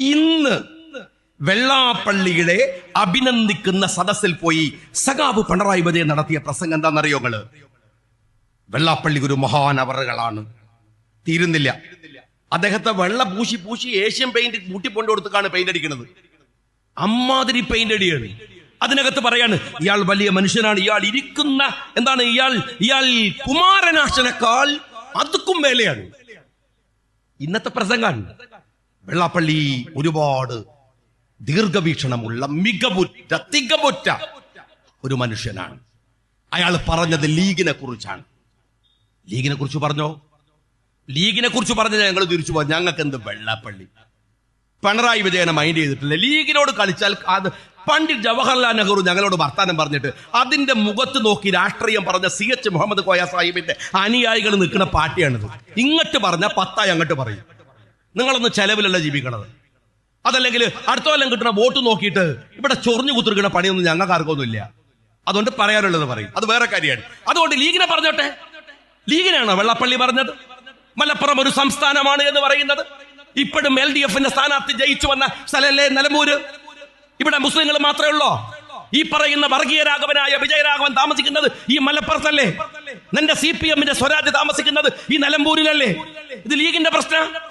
ഇന്ന് വെള്ളാപ്പള്ളിയുടെ അഭിനന്ദിക്കുന്ന സദസ്സിൽ പോയി സഖാബ് പിണറായി വിജയൻ നടത്തിയ പ്രസംഗം എന്താണെന്നറിയോ വെള്ളാപ്പള്ളി ഒരു മഹാൻ അവറുകളാണ് തീരുന്നില്ല. അദ്ദേഹത്തെ വെള്ള പൂശി പൂശി ഏഷ്യൻ പെയിന്റ് കൂട്ടിപ്പോണ്ട് കൊടുത്താണ് പെയിന്റ് അടിക്കുന്നത്. അമ്മാതിരി പെയിന്റ് അടിയാണ്. അതിനകത്ത് പറയാണ് ഇയാൾ വലിയ മനുഷ്യനാണ്. ഇയാൾ ഇരിക്കുന്ന എന്താണ്? ഇയാൾ ഇയാൾ കുമാരനാശനേക്കാൾ. അതുക്കും മേലെയാണ്. ഇന്നത്തെ പ്രസംഗാണ് വെള്ളാപ്പള്ളി ഒരുപാട് ദീർഘവീക്ഷണമുള്ള മികവുറ്റ തികവുറ്റ ഒരു മനുഷ്യനാണ്. അയാൾ പറഞ്ഞത് ലീഗിനെ കുറിച്ചാണ് ലീഗിനെ കുറിച്ച് പറഞ്ഞോ? ലീഗിനെ കുറിച്ച് പറഞ്ഞ ഞങ്ങൾ തിരിച്ചു പോകാം ഞങ്ങൾക്ക് എന്ത് വെള്ളാപ്പള്ളി? പിണറായി വിജയനെ മൈൻഡ് ചെയ്തിട്ടില്ല? ലീഗിനോട് കളിച്ചാൽ അത് പണ്ഡിറ്റ് ജവഹർലാൽ നെഹ്റു ഞങ്ങളോട് വർത്താനം പറഞ്ഞിട്ട് അതിന്റെ മുഖത്ത് നോക്കി രാഷ്ട്രീയം പറഞ്ഞ സി എച്ച് മുഹമ്മദ് കോയ സാഹിബിന്റെ അനുയായികൾ നിൽക്കുന്ന പാർട്ടിയാണിത്. ഇങ്ങോട്ട് പറഞ്ഞ പത്തായി അങ്ങോട്ട് പറയും. നിങ്ങളൊന്ന് ചെലവിലല്ല ജീവിക്കണത്. അതല്ലെങ്കിൽ അടുത്ത കൊല്ലം കിട്ടുന്ന വോട്ട് നോക്കിയിട്ട് ഇവിടെ ചൊറിഞ്ഞു കുത്തിരിക്കുന്ന പണിയൊന്നും ഞങ്ങൾക്ക് ആർക്കൊന്നുമില്ല. അതുകൊണ്ട് പറയാനുള്ളത് പറയും. അത് വേറെ കാര്യമാണ്. അതുകൊണ്ട് ലീഗിനെ പറഞ്ഞോട്ടെ. ലീഗിനാണോ വെള്ളപ്പള്ളി പറഞ്ഞത്? മലപ്പുറം ഒരു സംസ്ഥാനമാണ് എന്ന് പറയുന്നത്. ഇപ്പോഴും എൽ ഡി എഫിന്റെ സ്ഥാനാർത്ഥി ജയിച്ചു വന്ന സ്ഥലല്ലേ നിലമ്പൂര്? ഇവിടെ മുസ്ലിങ്ങൾ മാത്രമേ ഉള്ളോ? ഈ പറയുന്ന വർഗീയ രാഘവനായ വിജയരാഘവൻ താമസിക്കുന്നത് ഈ മലപ്പുറത്തല്ലേ? നിന്റെ സി പി എമ്മിന്റെ സ്വരാജ് താമസിക്കുന്നത് ഈ നിലമ്പൂരിലല്ലേ? ഇത് ലീഗിന്റെ പ്രശ്നം.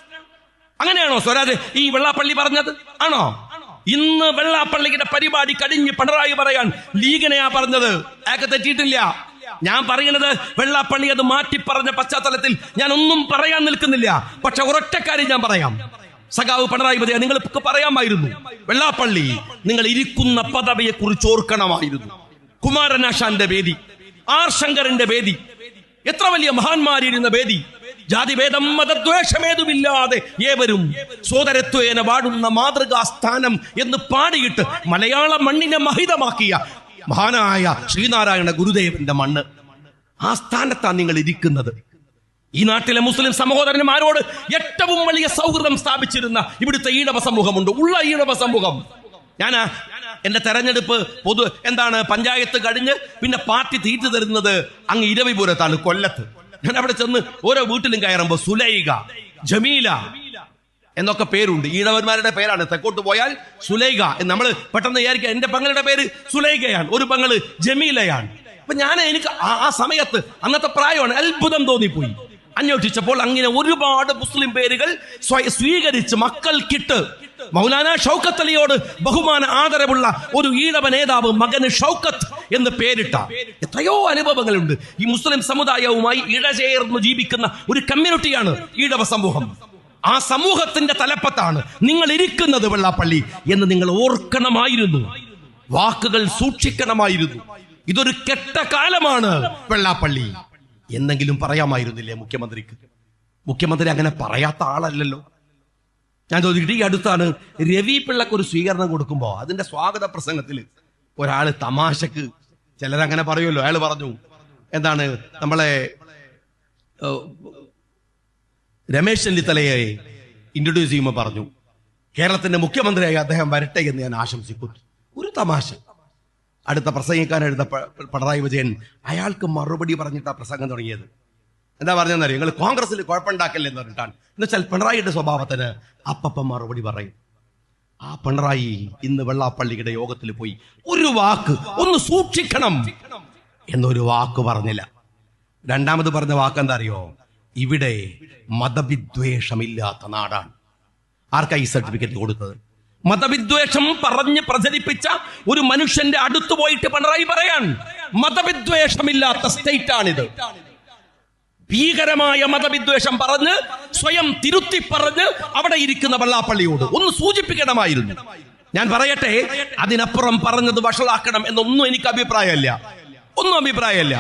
അങ്ങനെയാണോ സ്വരാജ് ഈ വെള്ളാപ്പള്ളി പറഞ്ഞത്? ആണോ? ഇന്ന് വെള്ളാപ്പള്ളിയുടെ പരിപാടി കഴിഞ്ഞ് പിണറായി പറയാൻ ലീഗനെയാ പറഞ്ഞത്. അയാൾക്ക് തെറ്റിയിട്ടില്ല. ഞാൻ പറയുന്നത് വെള്ളാപ്പള്ളി അത് മാറ്റി പറഞ്ഞ പശ്ചാത്തലത്തിൽ ഞാൻ ഒന്നും പറയാൻ നിൽക്കുന്നില്ല. പക്ഷെ ഒരൊറ്റ കാര്യം ഞാൻ പറയാം. സഖാവ് പിണറായി വിജയ നിങ്ങൾക്ക് പറയാമായിരുന്നു. വെള്ളാപ്പള്ളി നിങ്ങൾ ഇരിക്കുന്ന പദവിയെ കുറിച്ച് ഓർക്കണമായിരുന്നു. കുമാരനാശാന്റെ വേദി ആർ ശങ്കറിന്റെ വേദി എത്ര വലിയ മഹാന്മാരിരുന്ന വേദി. ജാതിഭേദം മതദ്വേഷമേതുമില്ലാതെ ഏവരും സോദരത്വേന വാഴുന്ന മാതൃകാ സ്ഥാനം എന്ന് പാടിയിട്ട് മലയാള മണ്ണിനെ മഹിതമാക്കിയ മഹാനായ ശ്രീനാരായണ ഗുരുദേവന്റെ മണ്ണ്. ആ സ്ഥാനത്താണ് നിങ്ങൾ ഇരിക്കുന്നത്. ഈ നാട്ടിലെ മുസ്ലിം സഹോദരന്മാരോട് ഏറ്റവും വലിയ സൗഹൃദം സ്ഥാപിച്ചിരുന്ന ഇവിടുത്തെ ഈഴവ സമൂഹമുണ്ട്. ഉള്ള ഈഴവ സമൂഹം. ഞാൻ എന്റെ തെരഞ്ഞെടുപ്പ് പൊതു എന്താണ് പഞ്ചായത്ത് കഴിഞ്ഞ് പിന്നെ പാർട്ടി തീറ്റു തരുന്നത് അങ്ങ് ഇരവിപുരത്താണ് കൊല്ലത്ത്. ഞാൻ അവിടെ ചെന്ന് ഓരോ വീട്ടിലും കയറുമ്പോ സുലൈക ജമീല എന്നൊക്കെ പേരുണ്ട്. ഈഴവന്മാരുടെ പേരാണ്. തെക്കോട്ട് പോയാൽ സുലൈക നമ്മൾ പെട്ടെന്ന് വിചാരിക്കുക എന്റെ പങ്ങളുടെ പേര് സുലൈകയാണ് ഒരു പങ്ങൾ ജമീലയാണ്. അപ്പൊ ഞാൻ എനിക്ക് ആ- സമയത്ത് അന്നത്തെ പ്രായമാണ് അത്ഭുതം തോന്നിപ്പോയി. അന്വേഷിച്ചപ്പോൾ അങ്ങനെ ഒരുപാട് മുസ്ലിം പേരുകൾ സ്വീകരിച്ച് മക്കൾക്കിട്ട് മൗലാന ഷൗക്കത്ത് അലിയോട് ബഹുമാന ആദരവുള്ള ഒരു ഈഴവ നേതാവ് മകന് ഷൗക്കത്ത് എന്ന് പേരിട്ട എത്രയോ അനുഭവങ്ങളുണ്ട്. ഈ മുസ്ലിം സമുദായവുമായി ഇഴചേർന്ന് ജീവിക്കുന്ന ഒരു കമ്മ്യൂണിറ്റിയാണ് ഈഴവ സമൂഹം. ആ സമൂഹത്തിന്റെ തലപ്പത്താണ് നിങ്ങൾ ഇരിക്കുന്നത് വെള്ളാപ്പള്ളി എന്ന് നിങ്ങൾ ഓർക്കണമായിരുന്നു. വാക്കുകൾ സൂക്ഷിക്കണമായിരുന്നു. ഇതൊരു കെട്ട കാലമാണ് വെള്ളാപ്പള്ളി. എന്നെങ്കിലും പറയാമായിരുന്നില്ലേ മുഖ്യമന്ത്രിക്ക്? മുഖ്യമന്ത്രി അങ്ങനെ പറയാത്ത ആളല്ലല്ലോ. ഞാൻ ചോദിക്കട്ടെ ഈ അടുത്താണ് രവി പിള്ളക്ക് ഒരു സ്വീകരണം കൊടുക്കുമ്പോൾ അതിന്റെ സ്വാഗത പ്രസംഗത്തിൽ ഒരാൾ തമാശക്ക് ചിലരങ്ങനെ പറയുമല്ലോ. അയാൾ പറഞ്ഞു എന്താണ് നമ്മളെ രമേശ് ചെന്നിത്തലയെ ഇൻട്രൊഡ്യൂസ് ചെയ്യുമ്പോൾ പറഞ്ഞു കേരളത്തിന്റെ മുഖ്യമന്ത്രിയായി അദ്ദേഹം വരട്ടെ എന്ന് ഞാൻ ആശംസിക്കുന്നു. ഒരു തമാശ. അടുത്ത പ്രസംഗിക്കാൻ എഴുത പിണറായി വിജയൻ അയാൾക്ക് മറുപടി പറഞ്ഞിട്ടാണ് പ്രസംഗം തുടങ്ങിയത്. എന്താ പറഞ്ഞെന്നറിയോ നിങ്ങൾ കോൺഗ്രസ്സിൽ കുഴപ്പമുണ്ടാക്കല്ലേ എന്ന് പറഞ്ഞിട്ടാണ് എന്നുവെച്ചാൽ പിണറായിയുടെ സ്വഭാവത്തിന് അപ്പപ്പ മറുപടി പറയും. ആ പിണറായി ഇന്ന് വെള്ളാപ്പള്ളിയുടെ യോഗത്തിൽ പോയി ഒരു വാക്ക് ഒന്ന് സൂക്ഷിക്കണം എന്നൊരു വാക്ക് പറഞ്ഞില്ല. രണ്ടാമത് പറഞ്ഞ വാക്ക് എന്താ അറിയോ ഇവിടെ മതവിദ്വേഷമില്ലാത്ത നാടാണ്. ആർക്കാ ഈ സർട്ടിഫിക്കറ്റ് കൊടുത്തത്? മതവിദ്വേഷം പറഞ്ഞ് പ്രചരിപ്പിച്ച ഒരു മനുഷ്യന്റെ അടുത്ത് പോയിട്ട് പിണറായി പറയാൻ മതവിദ്വേഷമില്ലാത്ത സ്റ്റേറ്റ് ആണിത് ഭീകരമായ മതവിദ്വേഷം പറഞ്ഞ് സ്വയം തിരുത്തി പറഞ്ഞ് അവിടെ ഇരിക്കുന്ന വെള്ളാപ്പള്ളിയോട് ഒന്ന് സൂചിപ്പിക്കണമായിരുന്നു. ഞാൻ പറയട്ടെ അതിനപ്പുറം പറഞ്ഞത് വഷളാക്കണം എന്നൊന്നും എനിക്ക് അഭിപ്രായമല്ല. ഒന്നും അഭിപ്രായമല്ല.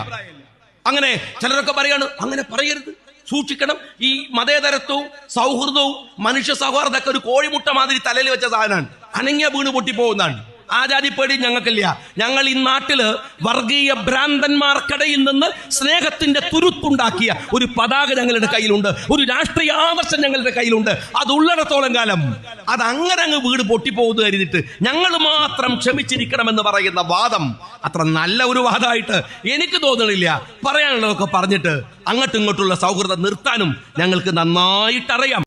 അങ്ങനെ ചിലരൊക്കെ പറയാണ് അങ്ങനെ പറയരുത്. സൂക്ഷിക്കണം. ഈ മതേതരത്വവും സൗഹൃദവും മനുഷ്യ സൗഹാർദ്ദമൊക്കെ ഒരു കോഴിമുട്ട മാതിരി തലയിൽ വെച്ച സാധനമാണ്. അനങ്ങിയ വീണ് പൊട്ടിപ്പോകുന്നതാണ്. ആചാര്യപ്പേടി ഞങ്ങൾക്കില്ല. ഞങ്ങൾ ഈ നാട്ടിൽ വർഗീയ ഭ്രാന്തന്മാർക്കിടയിൽ നിന്ന് സ്നേഹത്തിന്റെ തുരുത്തുണ്ടാക്കിയ ഒരു പതാക ഞങ്ങളുടെ കയ്യിലുണ്ട്. ഒരു രാഷ്ട്രീയ ആദർശം ഞങ്ങളുടെ കയ്യിലുണ്ട്. അത് ഉള്ളിടത്തോളം കാലം അത് അങ്ങനെ അങ്ങ് വീട് പൊട്ടിപ്പോകുന്നു കരുതിയിട്ട് ഞങ്ങൾ മാത്രം ക്ഷമിച്ചിരിക്കണമെന്ന് പറയുന്ന വാദം അത്ര നല്ല ഒരു വാദമായിട്ട് എനിക്ക് തോന്നണില്ല. പറയാനുള്ളതൊക്കെ പറഞ്ഞിട്ട് അങ്ങോട്ടും ഇങ്ങോട്ടുള്ള സൗഹൃദം നിർത്താനും ഞങ്ങൾക്ക് നന്നായിട്ടറിയാം.